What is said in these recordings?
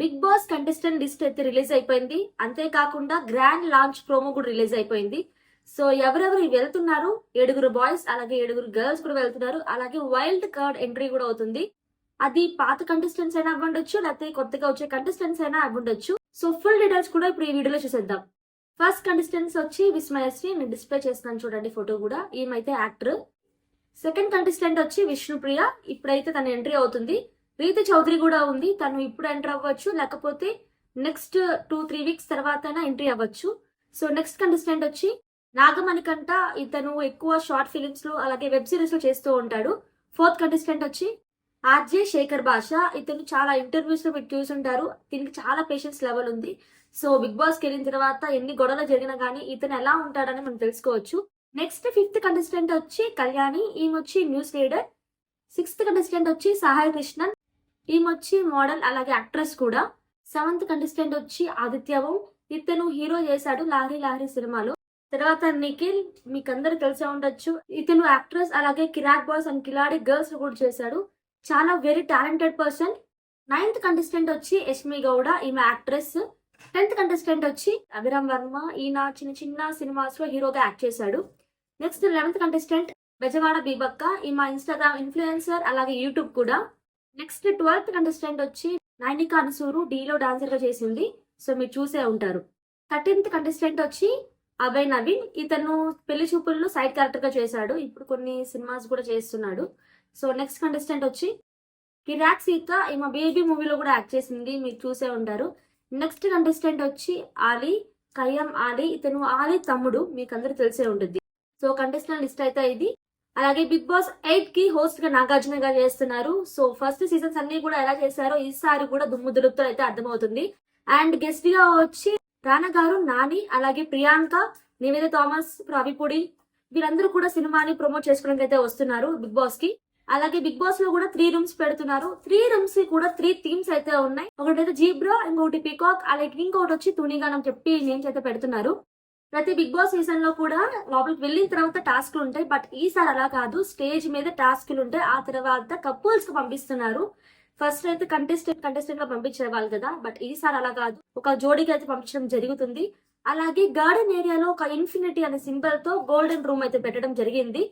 Big boss contestant list అయితే release అయిపోయింది. అంతేకాకుండా గ్రాండ్ లాంచ్ ప్రోమో కూడా రిలీజ్ అయిపోయింది. సో ఎవరెవరు వెళ్తున్నారు? ఏడుగురు బాయ్స్ అలాగే ఏడుగురు గర్ల్స్ కూడా వెళ్తున్నారు. అలాగే వైల్డ్ కార్డ్ ఎంట్రీ కూడా అవుతుంది. అది పాత కంటెస్టెంట్స్ అయినా అవ్వండొచ్చు లేకపోతే కొత్తగా వచ్చే కంటెస్టెంట్స్ అయినా అవ్వండొచ్చు. సో ఫుల్ డీటెయిల్స్ కూడా ఇప్పుడు ఈ వీడియోలో చూసేద్దాం. ఫస్ట్ కంటెస్టెంట్స్ వచ్చి విస్మయశ్రీ నేను డిస్ప్లే చేస్తున్నాను చూడండి ఫోటో కూడా ఈమెయితే యాక్టర్. సెకండ్ కంటెస్టెంట్ వచ్చి విష్ణుప్రియ ఇప్పుడైతే తన ఎంట్రీ అవుతుంది. రీతి చౌదరి కూడా ఉంది. తను ఇప్పుడు ఎంటర్ అవ్వచ్చు. లేకపోతే నెక్స్ట్ టూ త్రీ వీక్స్ తర్వాత ఎంట్రీ అవ్వచ్చు. సో నెక్స్ట్ కంటెస్టెంట్ వచ్చి నాగమణి కంట ఇతను ఎక్కువ షార్ట్ ఫిలిమ్స్లో అలాగే వెబ్ సిరీస్లో చేస్తూ ఉంటాడు. ఫోర్త్ కంటెస్టెంట్ వచ్చి ఆర్జే శేఖర్ భాష ఇతను చాలా ఇంటర్వ్యూస్లో మీరు చూసుంటారు దీనికి చాలా పేషెన్స్ లెవెల్ ఉంది. సో బిగ్ బాస్కి వెళ్ళిన తర్వాత ఎన్ని గొడవలు జరిగినా కానీ ఇతను ఎలా ఉంటాడని మనం తెలుసుకోవచ్చు. నెక్స్ట్ ఫిఫ్త్ కంటెస్టెంట్ వచ్చి కళ్యాణి. ఈమె వచ్చి న్యూస్ రీడర్ సిక్స్త్ కంటెస్టెంట్ వచ్చి సహాయ కృష్ణన్. ఈమె వచ్చి మోడల్ అలాగే యాక్ట్రెస్ కూడా సెవెంత్ కంటెస్టెంట్ వచ్చి ఆదిత్యవం. ఇతను హీరో చేశాడు లారీ లారీ సినిమాలో. తర్వాత నిఖిల్ మీకు అందరు తెలిసే ఉండొచ్చు. ఇతను యాక్ట్రెస్ అలాగే కిరాక్ బాయ్స్ అండ్ కిలాడి గర్ల్స్ కూడా చేశాడు. చాలా very talented person. Ninth contestant వచ్చి యష్మి గౌడ ఈమె యాక్ట్రెస్. టెన్త్ కంటెస్టెంట్ వచ్చి అభిరామ్ వర్మ. ఈయన చిన్న చిన్న సినిమాస్లో హీరోగా యాక్ట్ చేశాడు. Next eleventh contestant Bezawada Bebakka ఈమె ఇన్స్టాగ్రామ్ ఇన్ఫ్లుయెన్సర్ అలాగే యూట్యూబ్ కూడా. నెక్స్ట్ ట్వెల్త్ కంటెస్టెంట్ వచ్చి నైనిక అనసూరు డీలో డాన్సర్గా చేసింది. సో మీరు చూసే ఉంటారు. థర్టీన్త్ కంటెస్టెంట్ వచ్చి అభయ్ నవీన్. ఇతను పెళ్ళి చూపుల్లో సైడ్ క్యారెక్టర్గా చేశాడు. ఇప్పుడు కొన్ని సినిమాస్ కూడా చేస్తున్నాడు. సో నెక్స్ట్ కంటెస్టెంట్ వచ్చి కిరాక్ సీత. ఈమె బేబీ మూవీలో కూడా యాక్ట్ చేసింది. మీరు చూసే ఉంటారు. నెక్స్ట్ కంటెస్టెంట్ వచ్చి ఆలీ కయ్యం ఆలీ. ఇతను ఆలీ తమ్ముడు. మీకు అందరూ తెలిసే ఉంటుంది. సో కంటెస్టెంట్ లిస్ట్ అయితే ఇది. అలాగే బిగ్ బాస్ ఎయిట్కి హోస్ట్గా నాగార్జున గారు చేస్తున్నారు. సో ఫస్ట్ సీజన్స్ అన్ని కూడా ఎలా చేశారో ఈసారి కూడా దుమ్ము దులుపుతో అయితే అర్థమవుతుంది. అండ్ గెస్ట్గా వచ్చి రానా గారు నాని అలాగే ప్రియాంక నివేద థామస్ రవిపూడి వీరందరూ కూడా సినిమాని ప్రమోట్ చేసుకోవడానికి అయితే వస్తున్నారు బిగ్ బాస్కి. అలాగే బిగ్ బాస్లో కూడా త్రీ రూమ్స్ పెడుతున్నారు. త్రీ రూమ్స్ కూడా త్రీ థీమ్స్ అయితే ఉన్నాయి. ఒకటైతే జీబ్రా ఇంకొకటి పీకాక్ అలాగే ఇంకొకటి వచ్చి తునిగానం చెప్పి నేమ్స్ అయితే పెడుతున్నారు. ప్రతి బిగ్ బాస్ సీజన్లో కూడా లోపలికి వెళ్ళిన తర్వాత టాస్క్లు ఉంటాయి. బట్ ఈసారి అలా కాదు. స్టేజ్ మీద టాస్క్లు ఉంటాయి. ఆ తర్వాత కపుల్స్కి పంపిస్తున్నారు. ఫస్ట్ అయితే కంటెస్టెంట్ కంటెస్టెంట్గా పంపించేవాళ్ళు కదా. బట్ ఈసారి అలా కాదు. ఒక జోడీకి అయితే పంపించడం జరుగుతుంది. అలాగే గార్డెన్ ఏరియాలో ఒక ఇన్ఫినిటీ అనే సింబల్తో గోల్డెన్ రూమ్ అయితే పెట్టడం జరిగింది.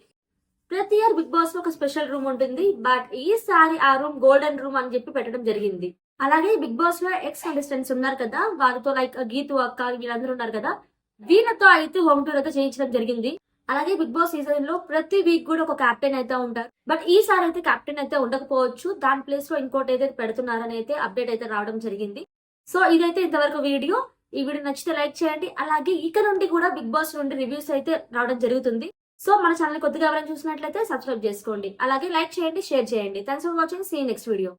ప్రతి ఇయర్ బిగ్ బాస్లో ఒక స్పెషల్ రూమ్ ఉంటుంది. బట్ ఈసారి ఆ రూమ్ గోల్డెన్ రూమ్ అని చెప్పి పెట్టడం జరిగింది. అలాగే బిగ్ బాస్లో ఎక్స్ కంటెస్టెంట్స్ ఉన్నారు కదా. వారితో లైక్ గీతు అక్క వీళ్ళందరూ ఉన్నారు కదా. వీళ్ళతో అయితే హోమ్ టూర్ అయితే చేయించడం జరిగింది. అలాగే బిగ్ బాస్ సీజన్లో ప్రతి వీక్ కూడా ఒక కెప్టెన్ అయితే ఉంటారు. బట్ ఈసారి అయితే కెప్టెన్ అయితే ఉండకపోవచ్చు. దాని ప్లేస్లో ఇంకోటి అయితే పెడుతున్నారని అయితే అప్డేట్ అయితే రావడం జరిగింది. సో ఇదైతే ఇంతవరకు వీడియో. ఈ వీడియో నచ్చితే లైక్ చేయండి. అలాగే ఇక నుండి కూడా బిగ్ బాస్ నుండి రివ్యూస్ అయితే రావడం జరుగుతుంది. సో మన ఛానల్ కొద్దిగా ఎవరైనా చూసినట్లయితే సబ్స్క్రైబ్ చేసుకోండి. అలాగే లైక్ చేయండి షేర్ చేయండి. Thanks for watching see next video